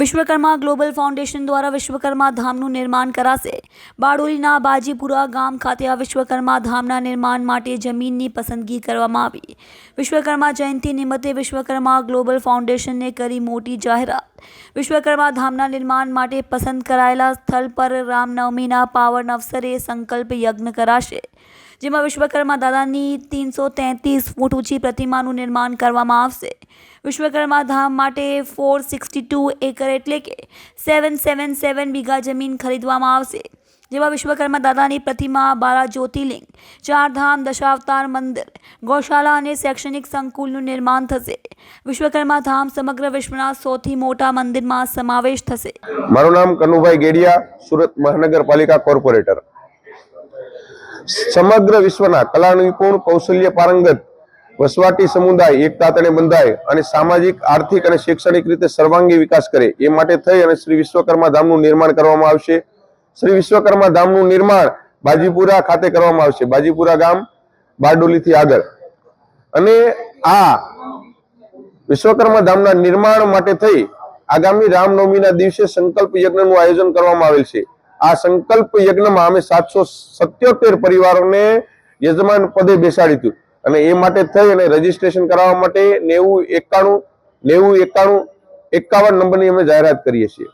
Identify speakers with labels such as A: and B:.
A: Vishwakarma global foundation દ્વારા વિશ્વકર્મા ધામનું નિર્માણ કરાશે. બારડોલીના બાજીપુરા ગામ ખાતે આ વિશ્વકર્મા ધામના નિર્માણ માટે જમીનની પસંદગી કરવામાં આવી. વિશ્વકર્મા જયંતિ નિમિત્તે વિશ્વકર્મા ગ્લોબલ ફાઉન્ડેશને કરી મોટી જાહેરાત. વિશ્વકર્મા ધામના નિર્માણ માટે પસંદ કરાયેલા સ્થળ પર રામનવમીના પાવન અવસરે સંકલ્પ યજ્ઞ કરાશે. જેમાં વિશ્વકર્મા દાદાની તીનસો તેત્રીસ ફૂટ ઊંચી પ્રતિમાનું નિર્માણ કરવામાં આવશે. વિશ્વકર્મા ધામ માટે ફોર સિક્સટી ટુ એકર એટલે કે સેવન સેવન સેવન વીઘા જમીન ખરીદવામાં આવશે. જેમાં વિશ્વકર્મા દાદાની પ્રતિમા બારા જ્યોતિર્લિંગ ચારધામ દશાવતાર મંદિર, ગૌશાળા અને શૈક્ષણિક સંકુલનું નિર્માણ થશે. વિશ્વકર્મા ધામ સમગ્ર વિશ્વના સૌથી મોટા મંદિરમાં સમાવેશ થશે.
B: મારું નામ કનુભાઈ ગેડિયા, સુરત મહાનગરપાલિકા કોર્પોરેટર. સમગ્ર વિશ્વના કલા નિપુણ કૌશલ્ય પારંગત વસવાટી સમુદાય, એકતા તણે બંધાય અને સામાજિક, આર્થિક અને શૈક્ષણિક રીતે સર્વાંગી વિકાસ કરે એ માટે થઈ અને શ્રી વિશ્વકર્મા ધામનું નિર્માણ કરવામાં આવશે. શ્રી વિશ્વકર્મા ધામનું નિર્માણ બાજીપુરા ખાતે કરવામાં આવશે. બાજીપુરા ગામ બારડોલીથી આગળ. અને આ વિશ્વકર્મા ધામના નિર્માણ માટે થઈ આગામી રામનવમીના દિવસે સંકલ્પ યજ્ઞનું આયોજન કરવામાં આવેલ છે. આ સંકલ્પ યજ્ઞમાં અમે સાતસો સત્યોતેર પરિવારોને યજમાન પદે બેસાડી હતું અને એ માટે થઈ અને રજીસ્ટ્રેશન કરાવવા માટે નેવું એકાણું નેવું એકાણું એકાવન નંબરની અમે જાહેરાત કરીએ છીએ.